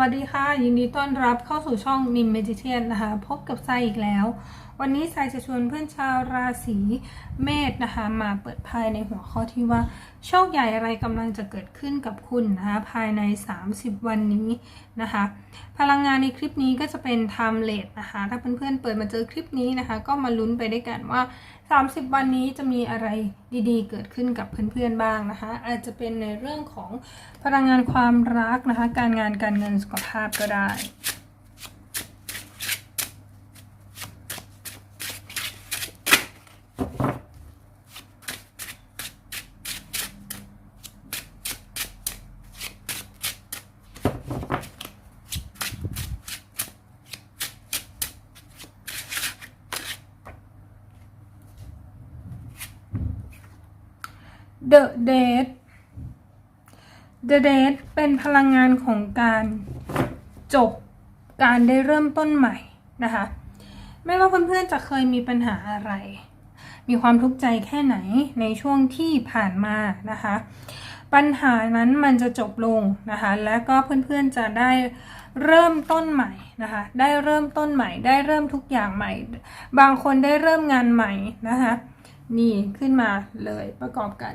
วัสดีค่ะ ยินดีต้อนรับเข้าสู่ช่องนิมเมจิเทียนนะคะ พบกับไซอีกแล้ว วันนี้ไซจะชวนเพื่อนชาวราศีเมษนะคะ มาเปิดไพ่ในหัวข้อที่ว่า โชคใหญ่อะไรกำลังจะเกิดขึ้นกับคุณนะคะ ภายใน 30 วันนี้นะคะ พลังงานในคลิปนี้ก็จะเป็น time l a t e นะคะ ถ้าเพื่อนๆเปิดมาเจอคลิปนี้นะคะ ก็มาลุ้นไปด้วยกันว่า 30 วันนี้จะมีอะไรดีๆ เกิดขึ้นกับเพื่อนๆบ้างนะคะ อาจจะเป็นในเรื่องของพลังงานความรักนะคะ การงานการเงินสุขภาพก็ได้ The Date The Date เป็นพลังงานของการจบการได้เริ่มต้นใหม่นะคะ ไม่ว่าเพื่อนๆจะเคยมีปัญหาอะไร มีความทุกข์ใจแค่ไหนในช่วงที่ผ่านมานะคะ ปัญหานั้นมันจะจบลงนะคะ และก็เพื่อนๆจะได้เริ่มต้นใหม่นะคะ ได้เริ่มต้นใหม่ ได้เริ่มทุกอย่างใหม่ บางคนได้เริ่มงานใหม่นะคะ นี่ขึ้นมาเลยประกอบกัน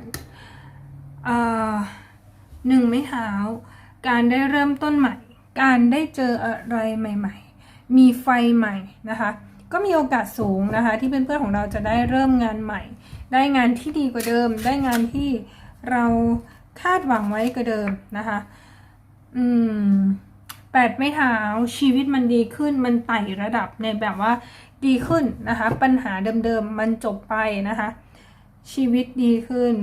หนึ่งไม้เท้า การได้เริ่มต้นใหม่ การได้เจออะไรใหม่ ๆ มีไฟใหม่นะคะ ก็มีโอกาสสูงนะคะ ที่เพื่อนๆของเราจะได้เริ่มงานใหม่ ได้งานที่ดีกว่าเดิม ได้งานที่เราคาดหวังไว้กว่าเดิมนะคะ อืม แปดไม้เท้าชีวิตมันดีขึ้นมันไต่ระดับในแบบว่าดีขึ้นนะคะ ปัญหาเดิมๆมันจบไปนะคะ ชีวิตดีขึ้น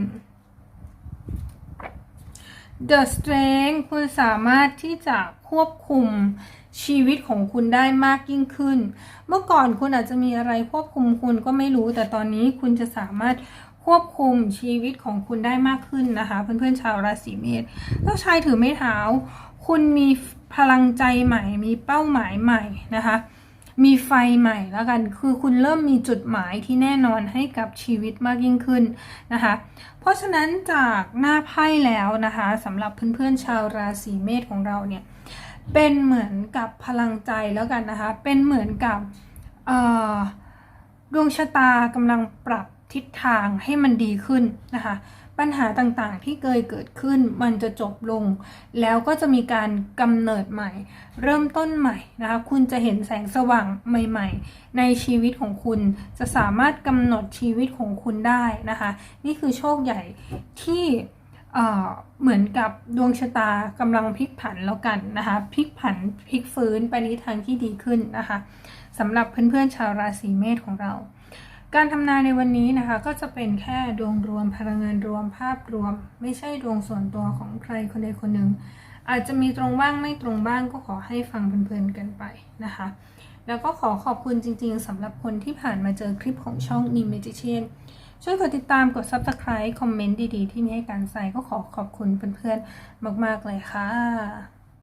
The Strength คุณสามารถที่จะควบคุมชีวิตของคุณได้มากยิ่งขึ้น เมื่อก่อนคุณอาจจะมีอะไรควบคุมคุณก็ไม่รู้ แต่ตอนนี้คุณจะสามารถควบคุมชีวิตของคุณได้มากขึ้นนะคะ เพื่อนๆชาวราศีเมษแล้วชายถือไม้เท้า คุณมี พลังใจใหม่ มีเป้าหมายใหม่นะคะ มีไฟใหม่แล้วกัน คือคุณเริ่มมีจุดหมายที่แน่นอนให้กับชีวิตมากยิ่งขึ้นนะคะ เพราะฉะนั้นจากหน้าไพ่แล้วนะคะสำหรับเพื่อนๆชาวราศีเมษของเราเนี่ยเป็นเหมือนกับพลังใจแล้วกันนะคะ เป็นเหมือนกับดวงชะตากำลังปรับ ทิศทางให้มันดีขึ้นนะคะ ปัญหาต่างๆที่เคยเกิดขึ้นมันจะจบลง แล้วก็จะมีการกำเนิดใหม่ เริ่มต้นใหม่นะคะ คุณจะเห็นแสงสว่างใหม่ ๆ ในชีวิตของคุณจะสามารถกำหนดชีวิตของคุณได้นะคะ นี่คือโชคใหญ่ที่เหมือนกับดวงชะตากำลังพลิกผันแล้วกันนะคะพลิกผันพลิกฟื้นไปในทางที่ดีขึ้นนะคะสำหรับเพื่อนๆชาวราศีเมษของเรา การทำนายในวันนี้นะคะก็จะเป็นแค่ดวงรวมพลังงานรวมภาพรวม ไม่ใช่ดวงส่วนตัวของใครคนใดคนหนึ่ง อาจจะมีตรงบ้างไม่ตรงบ้างก็ขอให้ฟังเพลินๆกันไปนะคะ แล้วก็ขอขอบคุณจริงๆสำหรับคนที่ผ่านมาเจอคลิปของช่อง n i m a g i c i a n ช่วยกดติดตามกด Subscribe คอมเมนต์ดีๆ ที่มีให้การใส่ก็ขอขอบคุณเพื่อนๆมากๆเลยค่ะ